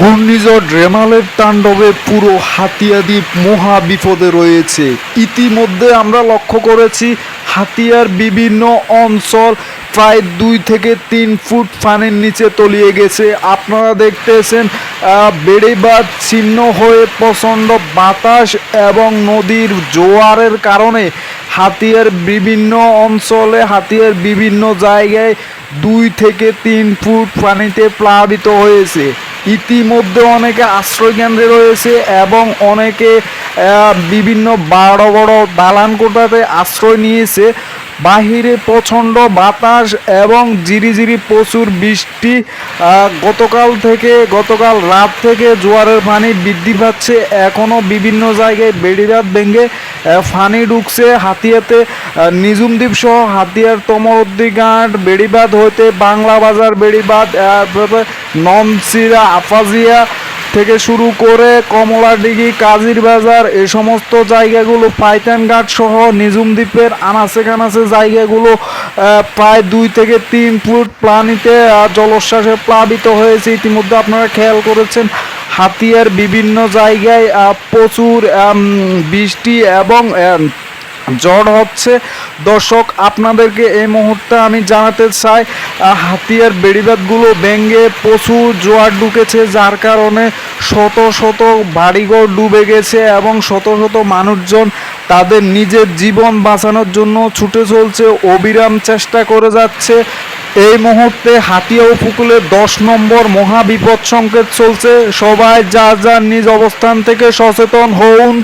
ঘূর্ণিঝড় রেমালের তাণ্ডবে পুরো হাতিয়া দ্বীপ মহা বিপদে রয়েছে। ইতিমধ্যে আমরা লক্ষ্য করেছি হাতিয়ার বিভিন্ন অঞ্চল প্রায় দুই থেকে তিন ফুট পানির নিচে তলিয়ে গেছে। আপনারা দেখতেছেন আহ, বেড়িবাঁধ ছিন্ন হয়ে প্রচণ্ড বাতাস এবং নদীর জোয়ারের কারণে হাতিয়ার বিভিন্ন অঞ্চলে হাতিয়ার বিভিন্ন জায়গায় দুই থেকে তিন ফুট পানিতে প্লাবিত হয়েছে। ইতিমধ্যে অনেকে আশ্রয় কেন্দ্রে রয়েছে এবং অনেকে বিভিন্ন বড় বড় দালান কোটাতে আশ্রয় নিয়েছে। বাহিরে প্রচণ্ড বাতাস এবং ঝিরিঝিরি প্রচুর বৃষ্টি। গতকাল থেকে গতকাল রাত থেকে জোয়ারের পানি বৃদ্ধি পাচ্ছে। এখনও বিভিন্ন জায়গায় বেড়িবাঁধ ভেঙে ফানি ঢুকছে হাতিয়াতে। আহ, নিজুম দ্বীপ সহ হাতিয়ার তমরদ্দি ঘাট বেড়িবাঁধ হইতে বাংলা বাজার বেড়িবাঁধ নমসিরা আফাজিয়া থেকে শুরু করে কমলাডিঘি কাজির বাজার এই সমস্ত জায়গাগুলো পাইতান ঘাট সহ নিজুম দ্বীপের আনাচে কানাচে জায়গাগুলো প্রায় দুই থেকে তিন ফুট প্লানিতে জলোচ্ছ্বাসে প্লাবিত হয়েছে। ইতিমধ্যে আপনারা খেয়াল করেছেন, হাতিয়ার বিভিন্ন জায়গায় প্রচুর বৃষ্টি এবং ঝড় হচ্ছে। দর্শক, আপনাদেরকে এই মুহূর্তে আমি জানাতে চাই হাতিয়ার বেড়িবাঁধগুলো ভেঙে প্রচুর জোয়ার ঢুকেছে, যার কারণে শত শত বাড়িঘর ডুবে গেছে এবং শত শত মানুষজন তাদের নিজের জীবন বাঁচানোর জন্য ছুটে চলছে। অবিরাম চেষ্টা করে যাচ্ছে। এই মুহূর্তে হাতিয়া উপকূলে দশ নম্বর মহাবিপদ সংকেত চলছে। সবাই যা যার নিজ অবস্থান থেকে সচেতন হন